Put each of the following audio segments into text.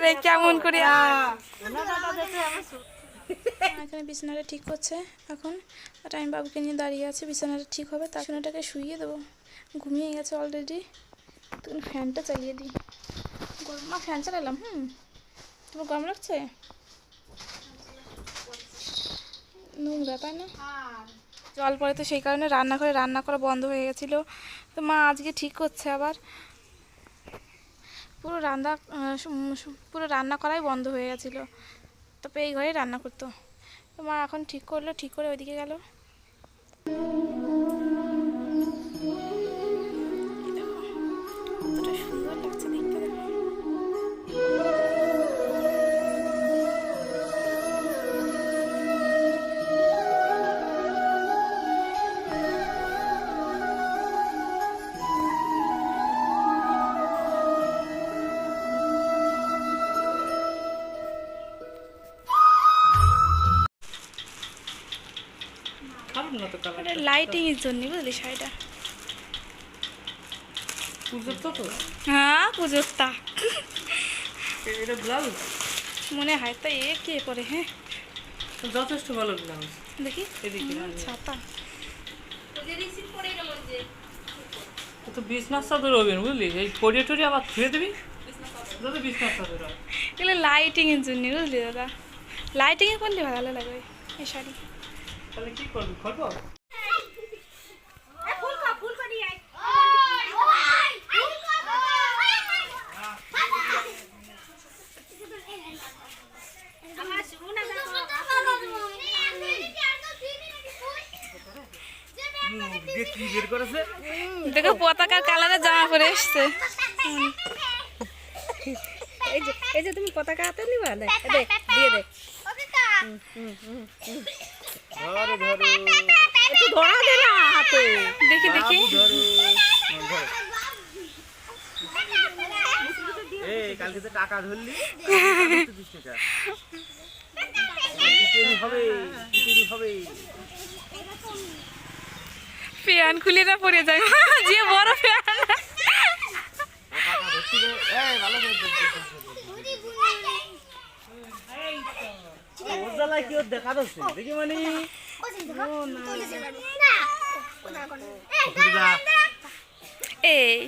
বাবারে কেমন করে এখানে বিছানাটা ঠিক করছে এখন। আর আমি বাবুকে নিয়ে দাঁড়িয়ে আছে বিছানাটা ঠিক হবে তার সোনাটাকে শুইয়ে দেবো। ঘুমিয়ে গেছে অলরেডি তখন ফ্যানটা চালিয়ে দিই। গরম মা ফ্যান চালালাম হুম। তোমার গরম লাগছে? নোংরা তাই না? জল পড়ে তো সেই কারণে রান্না করে রান্না করা বন্ধ হয়ে গেছিল। তো মা আজকে ঠিক করছে আবার। পুরো রান্না পুরো রান্না করাই বন্ধ হয়ে গেছিল। তবে এই ঘরে রান্না করতো। তো মা এখন ঠিক করল, ঠিক করে ওইদিকে গেল। কতটা সুন্দর লাগছে। খারাপ না তো কালার লাইটিং এর জন্য বুঝলি শাড়িটা। পুজোর তো তো। হ্যাঁ পুজোর তা। এটা ব্লাউজ মনে হয় তো এ কে পরে হ্যাঁ? যথেষ্ট ভালো ব্লাউজ দেখি। এদিকে ছাপা। তো বিছনার চাদর হবেন বুঝলি? এই পরিয়ে টরিয়ে আবার ধুয়ে দিবি? যাতে বিছনার চাদর এগুলো জন্য বুঝলি দাদা। লাইটিং এ করলে ভালো লাগবে এই শাড়ি? তাহলে কি করবি? করেছে দেখো পতাকার কালারের জামা পরে এসছে। এই যে এই যে তুমি পতাকা হাতে নিবা? দে দে দিয়ে দে ধরো ধরো। একটু ধরা দে না হাতে। দেখি দেখি। এই কালকে তো টাকা ধরলি। টাকা হবে হবে। ফ্যান খুলে না পড়ে যায়। যে বড় ফ্যান। ভালো করে ধর, ধর, ধর, ধর। ওর জ্বালায় কি ওর দেখা যাচ্ছে দেখি মানে ফরিদা এই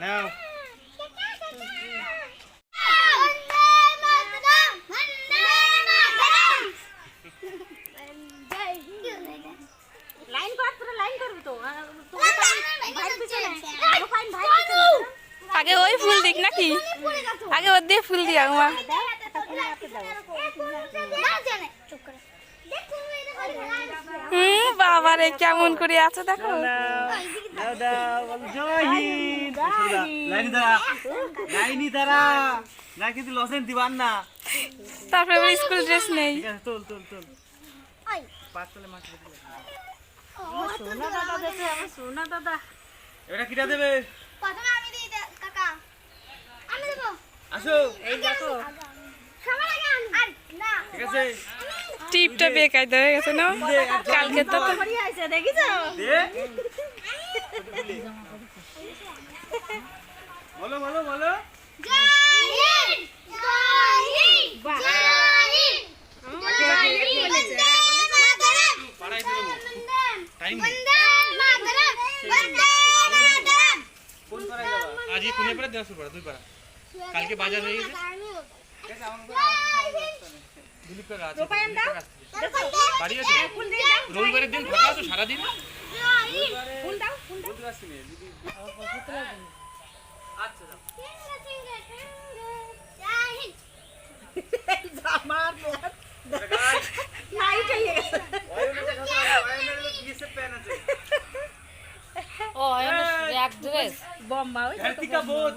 নাও লাইন কর তোরা লাইন করবি তো আর তোরা ভাই পিছনে প্রোফাইল ভাই পিছনে আগে ওই ফুল দিক নাকি আগে ওর দিয়ে ফুল দিয়া মা হুম বাবারে কেমন করে আছে দেখো। তারপরে স্কুল ড্রেস নেই। তোল তোল তোল। পাঁচ তলে মাছ রেখে দে। সোনা দাদা দেখে দাদা এটা কিটা দেবে? প্রথমে আমি দিই কাকা। আমি দেবো। আসো। এই দেখো সবার আগে আর না ঠিক আছে। টিপটা বেকায়দা হয়ে গেছে না কালকে তো তো- হরি আইছে দেখিছো দে বলো বলো বলো জয় হিন্দ জয় হিন্দ জয় হিন্দ জয় হিন্দ বন্দে মাতরম পাড়াই দিও টাইম নেই বন্দে মাতরম বন্দে মাতরম কোন পাড়াই যাবা আজ এই কোনে পারে দেওয়া শুরু করা দুই পারা কালকে বাজার হয়ে গেছে দিলীপ কাকা আছে রবিবারের দিন ফাঁকা সারাদিন বম্বা ওই বোঝ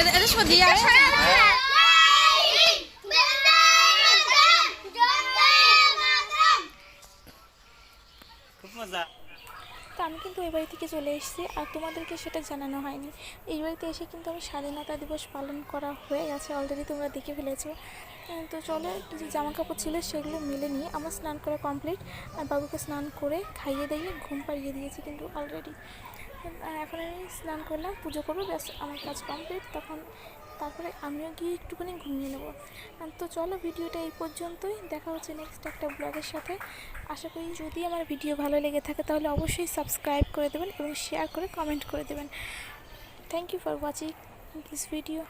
এদের দিয়ে তো আমি কিন্তু ওই বাড়ি থেকে চলে এসেছি আর তোমাদেরকে সেটা জানানো হয়নি। এই বাড়িতে এসে কিন্তু আমি স্বাধীনতা দিবস পালন করা হয়ে গেছে অলরেডি তোমরা দেখে ফেলেছো। তো চলো যে জামা কাপড় ছিল সেগুলো মেলে নিয়ে আমার স্নান করা কমপ্লিট আর বাবুকে স্নান করে খাইয়ে দিয়ে ঘুম পাড়িয়ে দিয়েছি কিন্তু অলরেডি এখন আমি স্নান করলাম, পুজো করব, ব্যাস আমার কাজ কমপ্লিট তখন তারপরে আমিও গিয়ে একটুখানি ঘুমিয়ে নেব। তো চলো ভিডিওটা এই পর্যন্তই। দেখা হচ্ছে নেক্সট একটা ব্লগের সাথে। আশা করি যদি আমার ভিডিও ভালো লেগে থাকে, তাহলে অবশ্যই সাবস্ক্রাইব করে দেবেন এবং শেয়ার করে কমেন্ট করে দেবেন। Thank you for watching this video